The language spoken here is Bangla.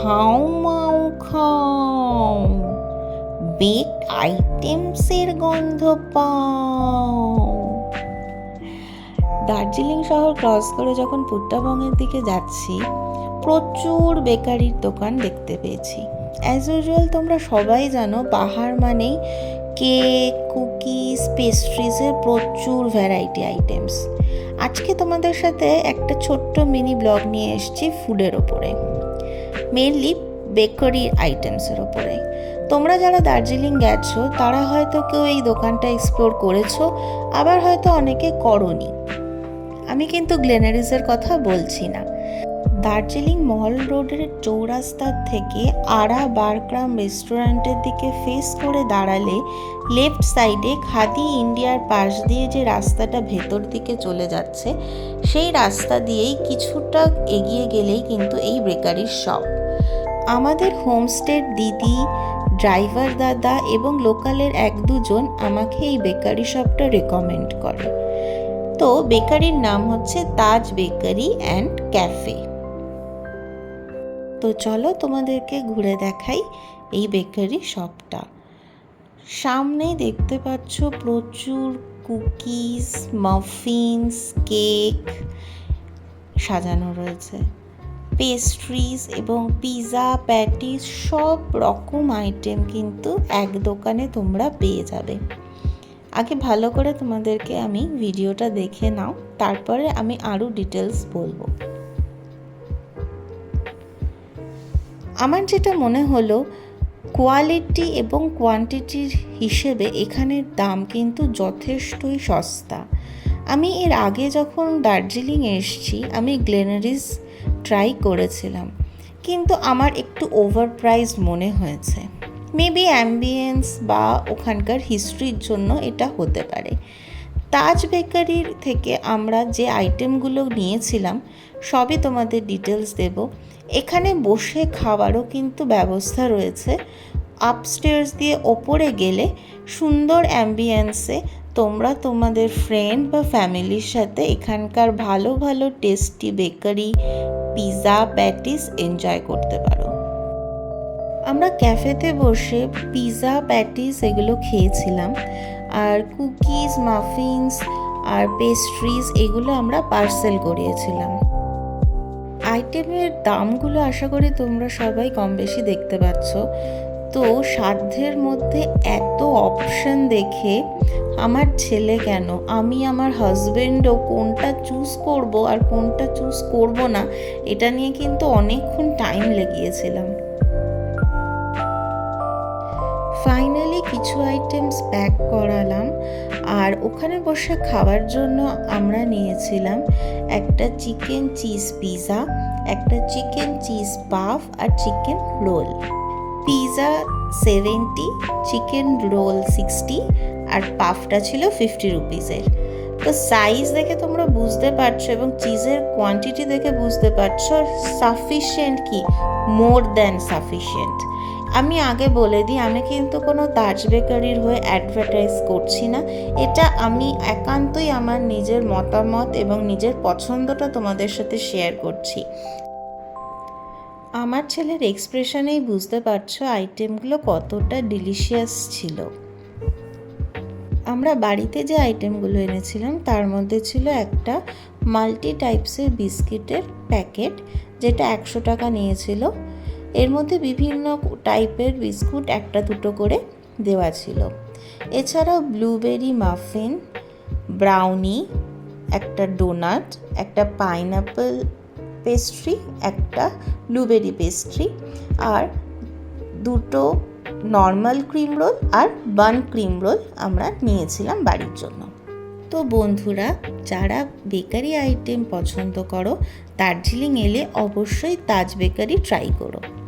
খাও। খাও আইটেমসের গন্ধ পাও। দার্জিলিং শহর ক্রস করে যখন পুট্টাবংয়ের দিকে যাচ্ছি, প্রচুর বেকারির দোকান দেখতে পেয়েছি। অ্যাজ ইউজুয়াল তোমরা সবাই জানো, পাহাড় মানেই কেক কুকিজ পেস্ট্রিজের প্রচুর ভ্যারাইটি আইটেমস আজকে তোমাদের সাথে একটা ছোট্ট মিনি ব্লগ নিয়ে এসেছি ফুডের ওপরে। মেনলি বেকারি আইটেমসের ওপরে তোমরা যারা দার্জিলিং গেছো, তারা হয়তো কেউ এই দোকানটা এক্সপ্লোর করেছ, আবার হয়তো অনেকে করনি। আমি কিন্তু গ্লেনারিজের কথা বলছি না। দার্জিলিং মল রোডের চৌরাস্তার থেকে আড়া বারগ্রাম রেস্টুরেন্টের দিকে ফেস করে দাঁড়ালে লেফট সাইডে খাদি ইন্ডিয়ার পাশ দিয়ে যে রাস্তাটা ভেতর দিকে চলে যাচ্ছে, সেই রাস্তা দিয়েই কিছুটা এগিয়ে গেলেই কিন্তু এই বেকারির শপ আমাদের হোমস্টের দিদি ড্রাইভার দাদা এবং লোকালের এক দুজন আমাকে এই বেকারি শপটা রেকমেন্ড করে। তো বেকারির নাম হচ্ছে তাজ বেকারি অ্যান্ড ক্যাফে। তো চলো তোমাদেরকে ঘুরে দেখাই এই বেকারি শপটা। সামনেই দেখতে পাচ্ছ প্রচুর কুকিজ মাফিনস কেক সাজানো রয়েছে। পেস্ট্রিজ এবং পিৎজা প্যাটিস সব রকম আইটেম কিন্তু এক দোকানে তোমরা পেয়ে যাবে। আগে ভালো করে তোমাদেরকে আমি ভিডিওটা দেখে নাও, তারপরে আমি আরও ডিটেলস বলব। আমার যেটা মনে হলো কোয়ালিটি এবং কোয়ান্টিটির হিসেবে এখানের দাম কিন্তু যথেষ্টই সস্তা। আমি এর আগে যখন দার্জিলিং এসছি, আমি গ্লেনারিস ট্রাই করেছিলাম, কিন্তু আমার একটু ওভার প্রাইস মনে হয়েছে। মেবি অ্যাম্বিয়েন্স বা ওখানকার হিস্ট্রির জন্য এটা হতে পারে। তাজ বেকারির থেকে আমরা যে আইটেমগুলো নিয়েছিলাম, সবই তোমাদের ডিটেলস দেব। এখানে বসে খাওয়ারও কিন্তু ব্যবস্থা রয়েছে। আপস্টেয়ার্স দিয়ে ওপরে গেলে সুন্দর অ্যাম্বিয়েন্সে তোমরা তোমাদের ফ্রেন্ড বা ফ্যামিলির সাথে এখানকার ভালো ভালো tasty bakery pizza patties enjoy করতে পারো। আমরা ক্যাফেতে বসে পিৎজা প্যাটিস এগুলো খেয়েছিলাম। আর কুকিজ, মাফিনস আর পেস্ট্রিজ এগুলো আমরা পার্সেল করিয়েছিলাম। আইটেমের দামগুলো আশা করি তোমরা সবাই কম বেশি দেখতে পাচ্ছ। তো সাধ্যের মধ্যে এত অপশন দেখে আমার ছেলে কেন? আমি আমার হাজবেন্ডও কোনটা চুজ করব আর কোনটা চুজ করব না, এটা নিয়ে কিন্তু অনেকক্ষণ টাইম লেগিয়েছিলাম। ফাইনালি কিছু আইটেমস প্যাক করালাম। আর ওখানে বসে খাওয়ার জন্য আমরা নিয়েছিলাম একটা চিকেন চিজ পিৎজা একটা চিকেন চিজ পাফ আর chicken roll pizza seventy chicken roll sixty আর পাফটা ছিল ফিফটি রুপিসের তো সাইজ দেখে তোমরা বুঝতে পারছ এবং চিজের কোয়ান্টিটি দেখে বুঝতে পারছ সাফিসিয়েন্ট কি? মোর দ্যান সাফিসিয়েন্ট আমি আগে বলে দিই, আমি কিন্তু কোনো তাজ বেকারির হয়ে অ্যাডভার্টাইজ করছি না। এটা আমি একান্তই আমার নিজের মতামত এবং নিজের পছন্দটা তোমাদের সাথে শেয়ার করছি। আমার ছেলের এক্সপ্রেশনেই বুঝতে পারছ আইটেমগুলো কতটা ডিলিশিয়াস ছিল। আমরা বাড়িতে যে আইটেমগুলো এনেছিলাম, তার মধ্যে ছিল একটা মাল্টি টাইপসের বিস্কিটের প্যাকেট যেটা একশো টাকা নিয়েছিল। এর মধ্যে বিভিন্ন টাইপের বিস্কুট একটা দুটো করে দেওয়া ছিল। এছাড়াও ব্লুবেরি মাফিন, ব্রাউনি, একটা ডোনাট, একটা পাইনাপেল পেস্ট্রি, একটা ব্লুবেরি পেস্ট্রি আর দুটো নর্মাল ক্রিম রোল আর বান ক্রিম রোল আমরা নিয়েছিলাম বাড়ির জন্য। তো বন্ধুরা, যারা বেকারি আইটেম পছন্দ করো, দার্জিলিং এলে অবশ্যই তাজ বেকারি ট্রাই করো।